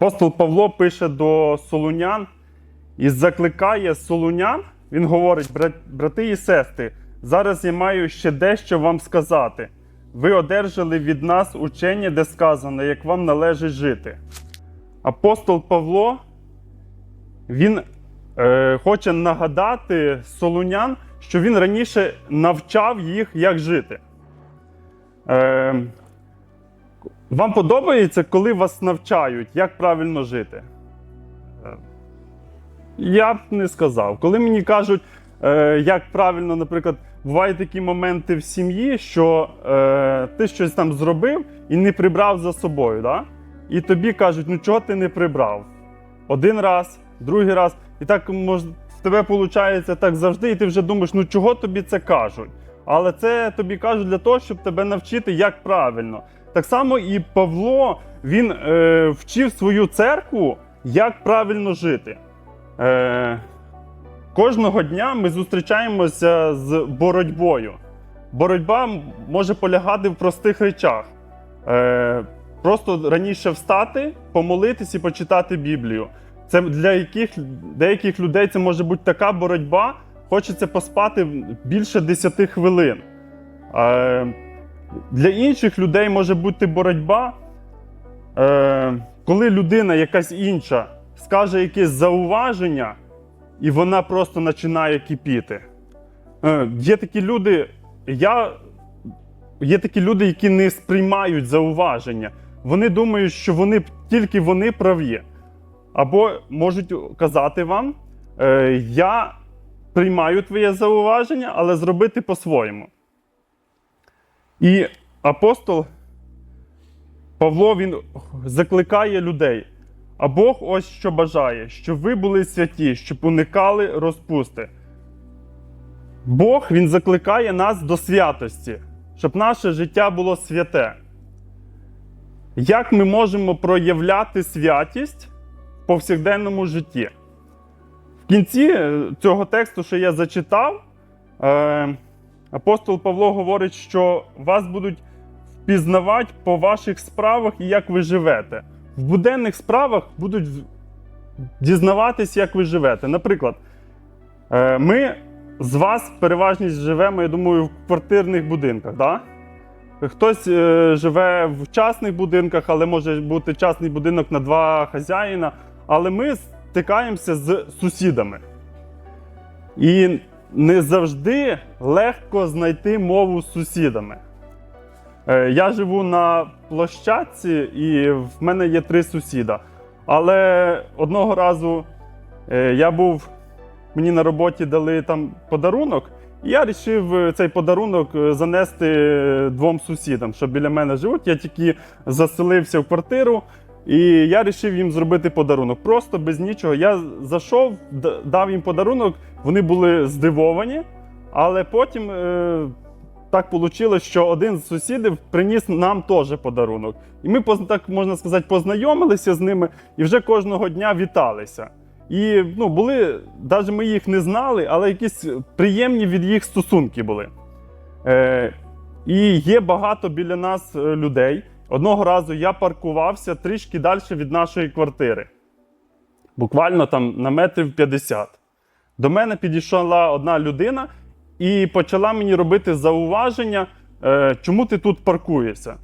Апостол Павло пише до солунян і закликає солунян. Він говорить: брати і сестри, зараз я маю ще дещо вам сказати. Ви одержали від нас учення, де сказано, як вам належить жити. Апостол Павло він е, хоче нагадати солунян, що він раніше навчав їх, як жити. Е, вам подобається, коли вас навчають, як правильно жити? Е, Я б не сказав. Коли мені кажуть, е, як правильно, наприклад, бувають такі моменти в сім'ї, що е, ти щось там зробив і не прибрав за собою. Да? І тобі кажуть, ну чого ти не прибрав? Один раз, другий раз. І так в тебе виходить так завжди, і ти вже думаєш, ну чого тобі це кажуть? Але це тобі кажуть для того, щоб тебе навчити, як правильно. Так само і Павло він е, вчив свою церкву, як правильно жити. Е, кожного дня ми зустрічаємося з боротьбою. Боротьба може полягати в простих речах. Е, просто раніше встати, помолитись і почитати Біблію. Це для яких, деяких людей це може бути така боротьба, хочеться поспати більше 10 хвилин. Е, для інших людей може бути боротьба, е, коли людина якась інша скаже якесь зауваження, і вона просто починає кипіти. Е, є такі люди, я, є такі люди, які не сприймають зауваження. Вони думають, що вони тільки вони праві. Або можуть казати вам: е, я приймаю твоє зауваження, але зробити по-своєму. І апостол Павло він закликає людей. А Бог ось що бажає, щоб ви були святі, щоб уникали розпусти. Бог він закликає нас до святості, щоб наше життя було святе. Як ми можемо проявляти святість в повсякденному житті? В кінці е, цього тексту, що я зачитав, е, апостол Павло говорить, що вас будуть впізнавати по ваших справах і як ви живете. В буденних справах будуть дізнаватись, як ви живете. Наприклад, е, ми з вас переважність живемо, я думаю, в квартирних будинках. Да? Хтось е, живе в частних будинках, але може бути частний будинок на два хазяїна. Але ми стикаємося з сусідами. І не завжди легко знайти мову з сусідами. Е, Я живу на площадці, і в мене є три сусіда. Але одного разу е, я був, мені на роботі дали там подарунок, і я вирішив цей подарунок е, занести двом сусідам, що біля мене живуть. Я тільки заселився в квартиру, і я вирішив їм зробити подарунок. Просто без нічого. Я зайшов, дав їм подарунок, вони були здивовані, але потім. е, так вийшло, що один з сусідів приніс нам теж подарунок. І ми, так можна сказати, познайомилися з ними і вже кожного дня віталися. І ну, були, навіть ми їх не знали, але якісь приємні від їх стосунки були. Е, і є багато біля нас е, людей. Одного разу я паркувався трішки далі від нашої квартири. Буквально там на метрів 50. До мене підійшла одна людина і почала мені робити зауваження, е, чому ти тут паркуєшся.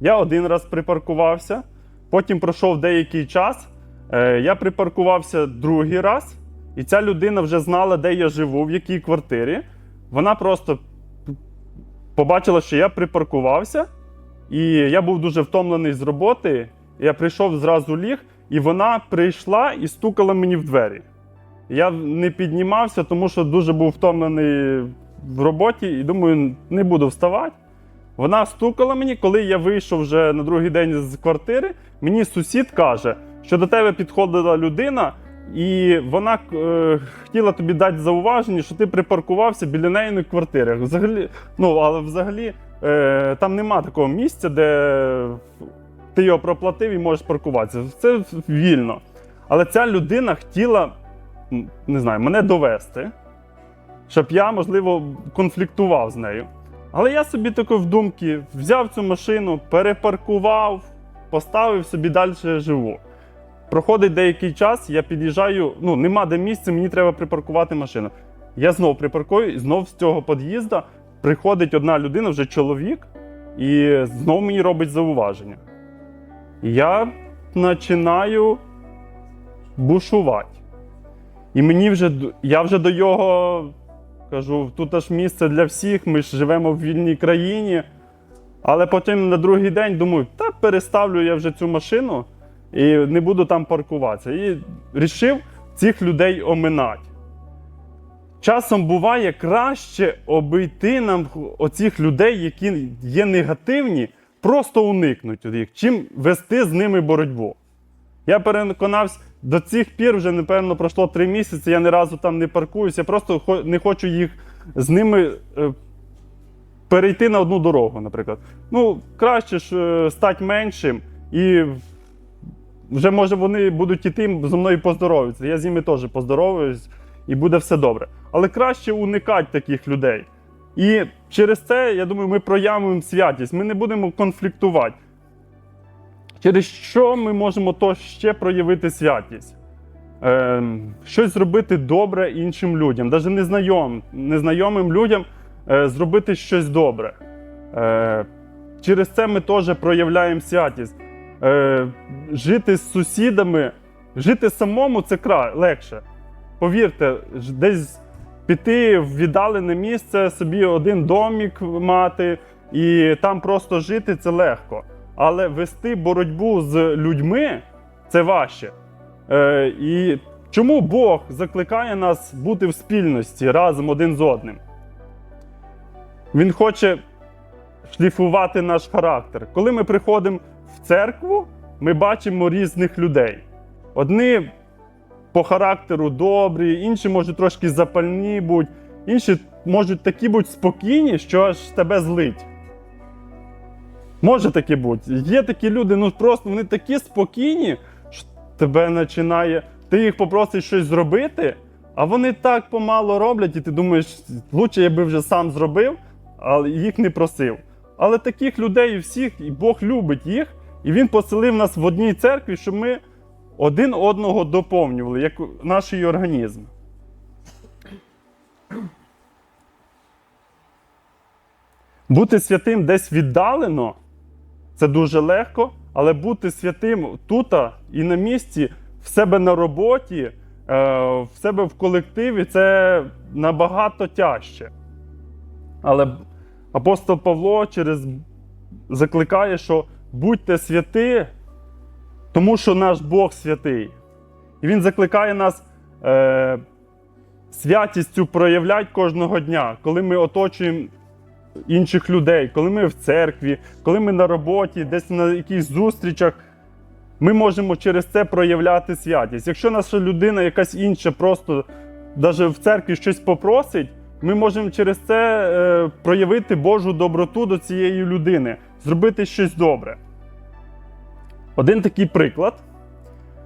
Я один раз припаркувався, потім пройшов деякий час. е, Я припаркувався другий раз, і ця людина вже знала, де я живу, в якій квартирі. Вона просто побачила, що я припаркувався, і я був дуже втомлений з роботи. Я прийшов зразу ліг, і вона прийшла і стукала мені в двері. Я не піднімався, тому що дуже був втомлений в роботі і думаю, не буду вставати. Вона стукала мені, коли я вийшов вже на другий день з квартири. Мені сусід каже, що до тебе підходила людина, і вона е, хотіла тобі дати зауваження, що ти припаркувався біля неї на квартири. Взагалі, ну але взагалі там нема такого місця, де ти його проплатив і можеш паркуватися. Це вільно. Але ця людина хотіла не знаю, мене довести, щоб я, можливо, конфліктував з нею. Але я собі тако в думки взяв цю машину, перепаркував, поставив собі далі живу. проходить деякий час, я під'їжджаю, ну нема де місця, мені треба припаркувати машину. Я знов припаркую, і знов з цього під'їзду приходить одна людина, вже чоловік, і знов мені робить зауваження. Я починаю бушувати. І мені вже я вже до його кажу: тут аж місце для всіх, ми ж живемо в вільній країні. Але потім на другий день думаю, та переставлю я вже цю машину і не буду там паркуватися. І вирішив цих людей оминати. Часом буває краще обійти нам оцих людей, які є негативні, просто уникнути їх, чим вести з ними боротьбу. Я переконався, до цих пір вже, напевно, пройшло три місяці, я ні разу там не паркуюся, я просто не хочу їх з ними е, перейти на одну дорогу, наприклад. Ну, краще ж е, стати меншим і вже може вони будуть іти зі мною поздоровитися. Я з ними теж поздороваюсь і буде все добре. Але краще уникати таких людей. І через це, я думаю, ми проявимо святість, ми не будемо конфліктувати. Через що ми можемо то ще проявити святість? Е, щось зробити добре іншим людям, навіть незнайомим, незнайомим людям е, зробити щось добре. Е, через це ми теж проявляємо святість. Е, жити з сусідами, жити самому це легше. Повірте, десь піти в віддалене місце, собі один домік мати і там просто жити це легко. Але вести боротьбу з людьми це важче. Е, і чому Бог закликає нас бути в спільності разом один з одним? Він хоче шліфувати наш характер. Коли ми приходимо в церкву, ми бачимо різних людей. Одні по характеру добрі, інші можуть трошки запальні бути, інші можуть такі бути спокійні, що аж тебе злить. Може таке бути. Є такі люди, ну просто вони такі спокійні, що тебе починає. Ти їх попросиш щось зробити, а вони так помало роблять, і ти думаєш, лучше я би вже сам зробив, але їх не просив. Але таких людей всіх, і Бог любить їх, і Він поселив нас в одній церкві, щоб ми один одного доповнювали, як наш організм. Бути святим десь віддалено це дуже легко, але бути святим тут і на місці, в себе на роботі, е, в себе в колективі це набагато тяжче. Але апостол Павло через закликає, що будьте святі, тому що наш Бог святий. І Він закликає нас е, святістю проявляти кожного дня, коли ми оточуємо інших людей, коли ми в церкві, коли ми на роботі, десь на якихось зустрічах. Ми можемо через це проявляти святість. Якщо наша людина якась інша, просто навіть в церкві щось попросить, ми можемо через це е, проявити Божу доброту до цієї людини, зробити щось добре. Один такий приклад.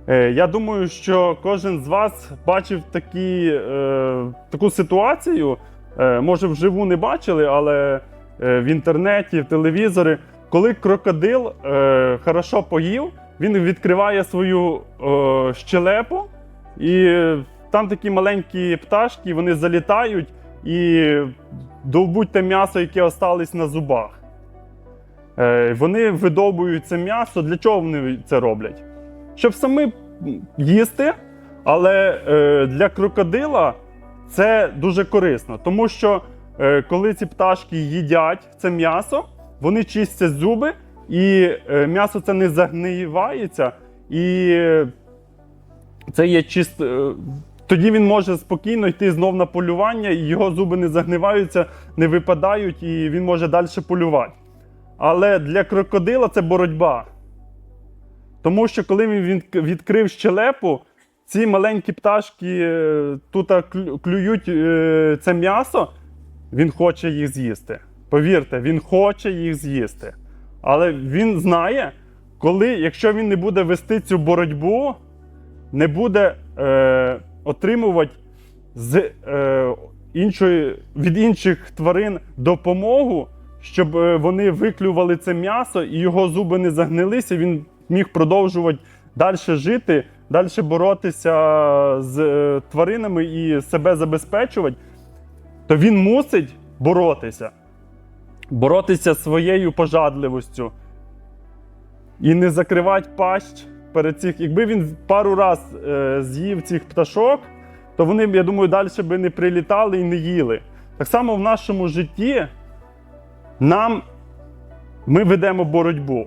Е, Я думаю, що кожен з вас бачив такі, е, таку ситуацію. Е, може, вживу не бачили, але е, в інтернеті, в телевізорі, коли крокодил е, хорошо поїв, він відкриває свою е, щелепу, і там такі маленькі пташки, вони залітають і довбуть те м'ясо, яке осталось на зубах. Е, вони видовбують це м'ясо. Для чого вони це роблять? Щоб самі їсти, але е, для крокодила це дуже корисно, тому що е, коли ці пташки їдять це м'ясо, вони чистять зуби, і м'ясо це не загниється, і це є чисто. е, Тоді він може спокійно йти знов на полювання, і його зуби не загниваються, не випадають, і він може далі полювати. Але для крокодила це боротьба. Тому що коли він відкрив щелепу, ці маленькі пташки е, тут клюють е, це м'ясо, він хоче їх з'їсти. Повірте, він хоче їх з'їсти. Але він знає, коли, якщо він не буде вести цю боротьбу, не буде е, отримувати з, е, іншої, від інших тварин допомогу, щоб е, вони виклювали це м'ясо і його зуби не загнилися, він міг продовжувати далі жити далі боротися з е, тваринами і себе забезпечувати, то він мусить боротися. Боротися своєю пожадливостю і не закривати пащ перед цих. Якби він пару раз е, з'їв цих пташок, то вони, я думаю, далі би не прилітали і не їли. Так само в нашому житті нам ми ведемо боротьбу.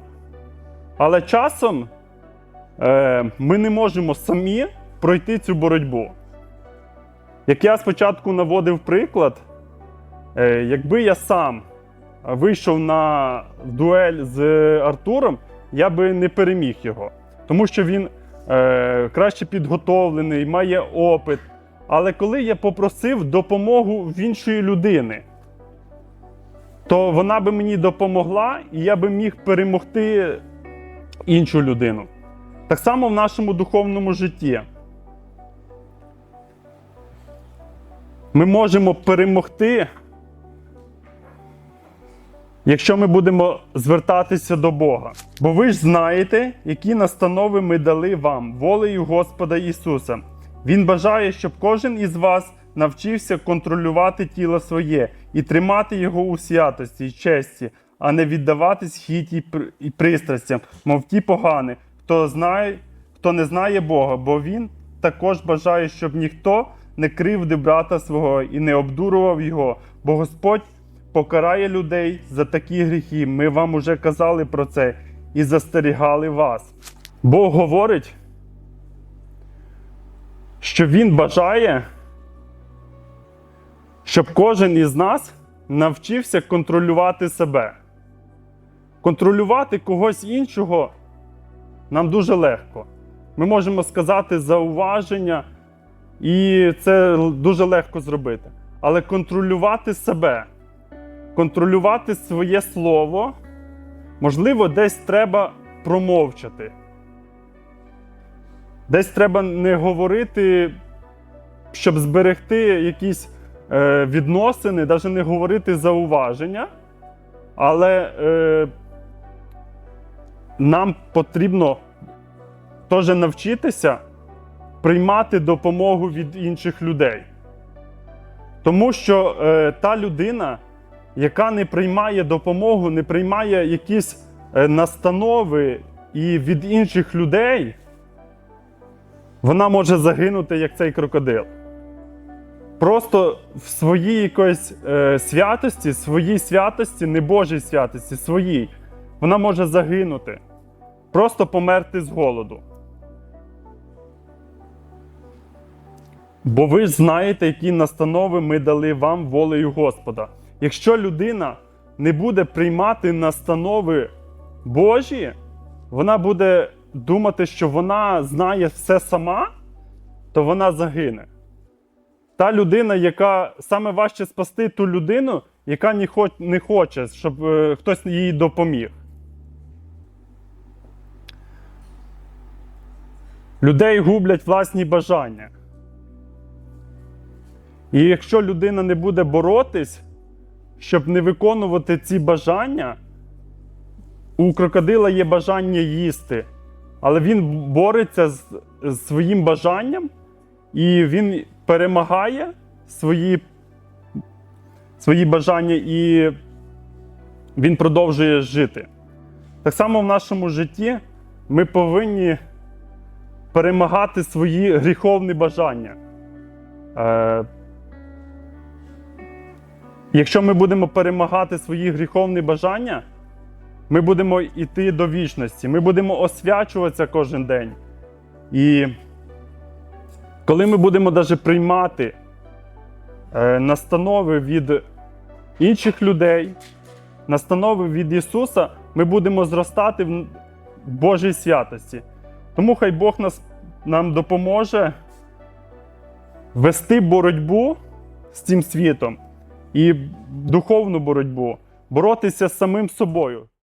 Але часом е, ми не можемо самі пройти цю боротьбу. Як я спочатку наводив приклад, е, якби я сам вийшов на дуель з Артуром, я би не переміг його. Тому що він е, краще підготовлений, має опит. Але коли я попросив допомогу в іншої людини, то вона би мені допомогла, і я би міг перемогти іншу людину. Так само в нашому духовному житті. Ми можемо перемогти, якщо ми будемо звертатися до Бога. Бо ви ж знаєте, які настанови ми дали вам волею Господа Ісуса. Він бажає, щоб кожен із вас навчився контролювати тіло своє і тримати його у святості й честі, а не віддаватись хіті і пристрастям, мов ті погані, хто знає, хто не знає Бога, бо він також бажає, щоб ніхто не кривдив брата свого і не обдурував його, бо Господь покарає людей за такі гріхи. Ми вам уже казали про це і застерігали вас. Бог говорить, що Він бажає, щоб кожен із нас навчився контролювати себе. Контролювати когось іншого нам дуже легко. Ми можемо сказати зауваження, і це дуже легко зробити. Але контролювати себе, контролювати своє слово, можливо, десь треба промовчати. Десь треба не говорити, щоб зберегти якісь відносини, навіть не говорити зауваження, але е, нам потрібно теж навчитися приймати допомогу від інших людей. Тому що е, та людина, яка не приймає допомогу, не приймає якісь е, настанови і від інших людей, вона може загинути, як цей крокодил. Просто в своїй якоїсь е, святості, своїй святості, не Божій святості, своїй, вона може загинути, просто померти з голоду. Бо ви знаєте, які настанови ми дали вам волею Господа. Якщо людина не буде приймати настанови Божі, вона буде думати, що вона знає все сама, то вона загине. Та людина, яка саме важче спасти ту людину, яка не, хоч, не хоче, щоб е, хтось їй допоміг. Людей гублять власні бажання. І якщо людина не буде боротись, щоб не виконувати ці бажання, у крокодила є бажання їсти, але він бореться з своїм бажанням і він перемагає свої, свої бажання і він продовжує жити. Так само в нашому житті ми повинні перемагати свої гріховні бажання. Е, Якщо ми будемо перемагати свої гріховні бажання, ми будемо йти до вічності, ми будемо освячуватися кожен день. І коли ми будемо навіть приймати е, настанови від інших людей, настанови від Ісуса, ми будемо зростати в Божій святості. Тому хай Бог нас, нам допоможе вести боротьбу з цим світом і духовну боротьбу, боротися з самим собою.